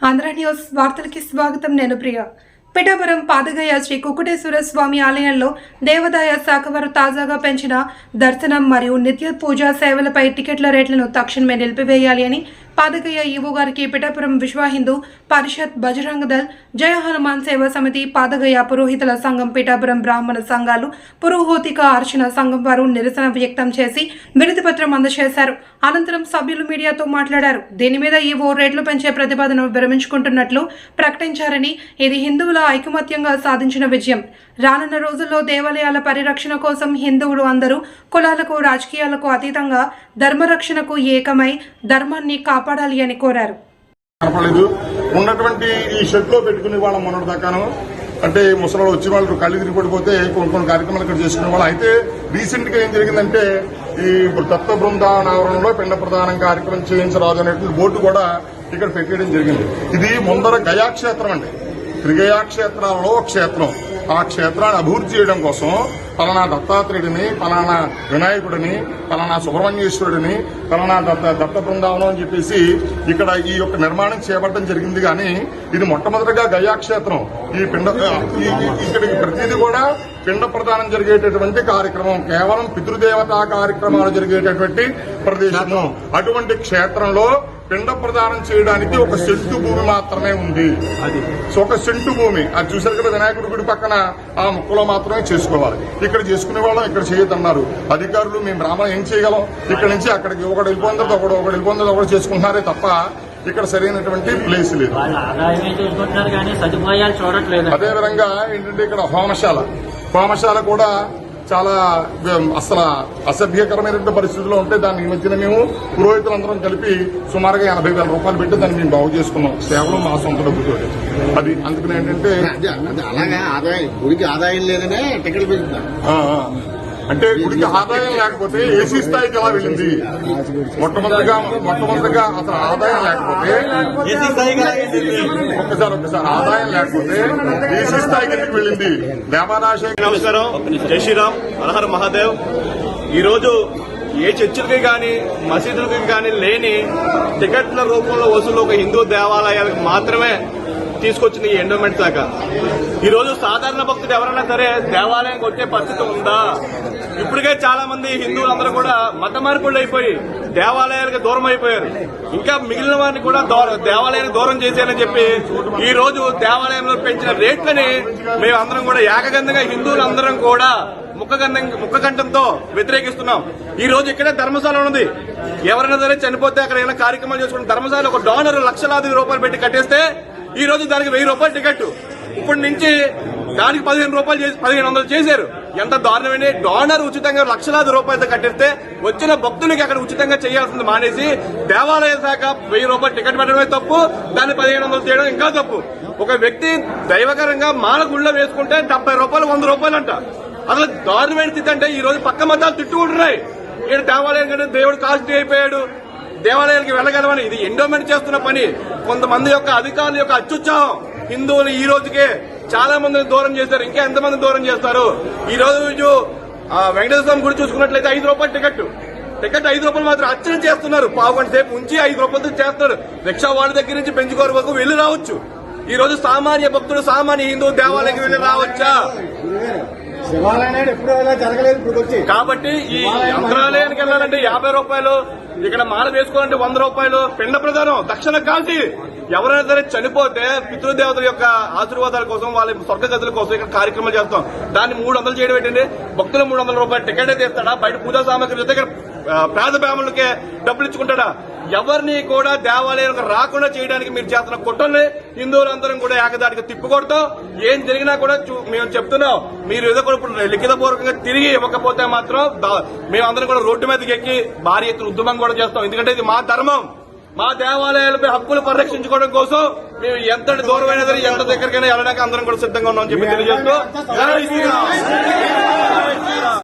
Andhra news వార్తలకి స్వాగతం నేను ప్రియ. పిఠాపురం పాదగయ శ్రీ కుకుటేశ్వర స్వామి ఆలయంలో దేవాదాయ శాఖ వారు తాజాగా పెంచిన దర్శనం మరియు నిత్య పూజా సేవలపై టికెట్ల రేట్లను తక్షణమే నిలిపివేయాలి అని పాదకయ్య ఈవో గారికి పిఠాపురం విశ్వ హిందూ పరిషత్ బజరంగ దళ్ జయ హనుమాన్ సేవా సమితి పాదగయ పురోహితుల సంఘం పిఠాపురం బ్రాహ్మణ సంఘాలు పురోహోతిక అర్చన సంఘం వారు నిరసన వ్యక్తం చేసి వినతి పత్రం అందజేశారు. అనంతరం సభ్యులు మీడియాతో మాట్లాడారు. దీని మీద ఈవో రేట్లు పెంచే ప్రతిపాదన విరమించుకుంటున్నట్లు ప్రకటించారని ఇది హిందువుల ఐకమత్యంగా సాధించిన విజయం. రానున్న రోజుల్లో దేవాలయాల పరిరక్షణ కోసం హిందువులు అందరూ కులాలకు రాజకీయాలకు అతీతంగా ధర్మరక్షణకు ఏకమై ధర్మాన్ని కాపాడాలి అని కోరారు. కనపడలేదు ఉన్నటువంటి ఈ షెడ్లో పెట్టుకునే వాళ్ళం మొన్నటి దాకాను. అంటే ముసలి వచ్చి వాళ్ళు కళ్ళు తిరిగి పడిపోతే కొన్ని కొన్ని కార్యక్రమాలు ఇక్కడ చేసుకునే వాళ్ళు. అయితే రీసెంట్గా ఏం జరిగిందంటే ఈ దత్త బృందావన ఆవరణలో పిండ ప్రధానం కార్యక్రమం చేయించరాదు అనేటువంటి బోర్డు కూడా ఇక్కడ పెట్టేయడం జరిగింది. ఇది ముందర గయాక్షేత్రం అండి. త్రిగయా క్షేత్రాలలో ఒక క్షేత్రం. ఆ క్షేత్రాన్ని అభివృద్ధి చేయడం కోసం పలానా దత్తాత్రేయుడిని పలానా వినాయకుడిని పలానా సుబ్రహ్మణ్యేశ్వరుడిని పలానా దత్త దత్త బృందావనం అని చెప్పేసి ఇక్కడ ఈ యొక్క నిర్మాణం చేపట్టడం జరిగింది. కానీ ఇది మొట్టమొదటిగా గయాక్షేత్రం. ఈ పిండ ఈ- ఇక్కడికి ప్రతిదీ కూడా పిండ ప్రదానం జరిగేటటువంటి కార్యక్రమం. కేవలం పితృదేవతా కార్యక్రమాలు జరిగేటటువంటి ప్రదేశము. అటువంటి క్షేత్రంలో పిండ ప్రదానం చేయడానికి ఒక సెంటు భూమి మాత్రమే ఉంది. సో ఒక సెంటు భూమి. అది చూసారు కదా వినాయకుడి గుడి పక్కన ఆ ముక్కలో మాత్రమే చేసుకోవాలి. ఇక్కడ చేసుకునే వాళ్ళం ఇక్కడ చేయొద్దన్నారు. అధికారులు మేము బ్రాహ్మణ ఏం చేయగలం? ఇక్కడ నుంచి అక్కడికి ఒకటి వెళ్ళిపోతుంది ఒకడు ఒకటి వెళ్ళిపోతుంది ఒకటి చేసుకుంటున్నారే తప్ప ఇక్కడ సరైనటువంటి ప్లేస్ లేదు. అదే విధంగా ఏంటంటే ఇక్కడ హోమశాల. హోమశాల కూడా చాలా అసలు అసభ్యకరమైనటువంటి పరిస్థితుల్లో ఉంటే దాన్ని మధ్యన మేము పురోహితులందరం కలిపి సుమారుగా ఎనభై వేల రూపాయలు పెట్టి దాన్ని మేము బాగు చేసుకున్నాం. కేవలం మా సొంత డబ్బుతో అది అందుకని ఏంటంటే అలాగే ఆదాయం గుడికి ఆదాయం లేదనే టికెట్ ఆ. అంటే గుడికి ఆదాయం లేకపోతే ఏసీ స్థాయికి ఎలా వెళ్ళింది? మొట్టమొదటిగా మొట్టమొదటిగా అసలు ఆదాయం లేకపోతే ఒక్కసారి ఒక్కసారి ఆదాయం లేకపోతే ఏసీ స్థాయికి ఎందుకు వెళ్ళింది? దేవాదాశ నమస్కారం. జై శ్రీరామ్. హరహర మహాదేవ్. ఈరోజు ఏ చర్చిలకి కానీ మసీదులకి కానీ లేని టికెట్ల రూపంలో వసూలు ఒక హిందూ దేవాలయాలకు మాత్రమే తీసుకొచ్చింది ఈ ఎండోమెంట్ శాఖ ఈరోజు సాధారణ భక్తుడు ఎవరైనా సరే దేవాలయంకి వచ్చే పరిస్థితి ఉందా? ఇప్పటికే చాలా మంది హిందువులందరూ కూడా మత మార్పులు అయిపోయి దేవాలయాలకు దూరం అయిపోయారు. ఇంకా మిగిలిన వారిని కూడా దేవాలయానికి దూరం చేశారని చెప్పి ఈ రోజు దేవాలయంలో పెంచిన రేట్లని మేమందరం కూడా ఏకగంధంగా హిందువులందరం కూడా ముఖగంధం ముఖకంఠంతో వ్యతిరేకిస్తున్నాం. ఈ రోజు ఇక్కడే ధర్మశాల ఉంది ఎవరైనా సరే చనిపోతే అక్కడ ఏమైనా కార్యక్రమాలు చేసుకున్న ధర్మశాల ఒక డోనర్ లక్షలాది రూపాయలు పెట్టి కట్టేస్తే ఈ రోజు దానికి వెయ్యి రూపాయలు టికెట్ ఇప్పటి నుంచి దానికి పదిహేను రూపాయలు చేసి పదిహేను వందలు చేశారు. ఎంత దారుణమైన డోనర్ ఉచితంగా లక్షలాది రూపాయలతో కట్టిస్తే వచ్చిన భక్తులకి అక్కడ ఉచితంగా చేయాల్సింది మానేసి దేవాలయ శాఖ వెయ్యి రూపాయలు టికెట్ పెట్టడమే తప్పు. దాన్ని పదిహేను వందలు చేయడం ఇంకా తప్పు. ఒక వ్యక్తి దైవకరంగా మాల గుళ్ళో వేసుకుంటే డెబ్బై రూపాయలు వంద రూపాయలు అంట. అసలు దారుణమైన స్థితి అంటే ఈ రోజు పక్క మతాలు తిట్టుకుంటున్నాయి. ఈయన దేవాలయం కంటే దేవుడు కాల్చి అయిపోయాడు. దేవాలయానికి వెళ్ళగలమని. ఇది ఎండోమెంట్ చేస్తున్న పని. కొంతమంది యొక్క అధికారుల యొక్క అత్యుత్సాహం. హిందువులు ఈ రోజుకే చాలా మందిని దూరం చేశారు. ఇంకా ఎంతమంది దూరం చేస్తారు? ఈ రోజు వెంకటేశ్వర స్వామి గుడి చూసుకున్నట్లయితే ఐదు రూపాయలు టికెట్. టికెట్ ఐదు రూపాయలు మాత్రం అర్చన చేస్తున్నారు. పావు గంట సేపు ఉంచి ఐదు రూపాయలతో చేస్తున్నారు. రిక్షా వాళ్ళ దగ్గర నుంచి పెంచుకోరు వరకు వెళ్ళి రావచ్చు. ఈ రోజు సామాన్య భక్తుడు సామాన్య హిందూ దేవాలయానికి వెళ్ళి రావచ్చా? కాబట్టి ఈ యంత్రాలయానికి వెళ్ళాలంటే యాభై రూపాయలు ఇక్కడ మాల వేసుకోవాలంటే వంద రూపాయలు పిండ ప్రధానం దక్షిణ కాల్చి ఎవరైనా సరే చనిపోతే పితృదేవతల యొక్క ఆశీర్వాదాల కోసం వాళ్ళ స్వర్గ గదుల కోసం ఇక్కడ కార్యక్రమాలు చేస్తాం. దాన్ని మూడు వందలు చేయడం ఏంటండి? భక్తులు మూడు వందల రూపాయలు టికెట్ అయితే ఇస్తాడా? బయట పూజా సామాగ్రి దగ్గర ఆ, పేద బ్రాహ్మణులకే డబ్బులు ఇచ్చుకుంటాడా? ఎవరిని కూడా దేవాలయానికి రాకుండా చేయడానికి మీరు చేస్తున్న కుట్రల్ని హిందువులందరం కూడా ఏకదాటిగా తిప్పికొడతాం. ఏం జరిగినా కూడా మేము చెప్తున్నాం. మీరు ఏదో కూడా లిఖితపూర్వకంగా తిరిగి ఇవ్వకపోతే మాత్రం మేమందరం కూడా రోడ్డు మీదకి ఎక్కి భారీ ఎత్తున ఉద్యమం కూడా చేస్తాం. ఎందుకంటే ఇది మా ధర్మం. మా దేవాలయాలపై హక్కులు పరిరక్షించుకోవడం కోసం మేము ఎంతటి దూరమైనా సరే ఎంత దగ్గరికైనా వెళ్ళడానికి అందరం కూడా సిద్ధంగా ఉన్నామని చెప్పి తెలియజేస్తూ.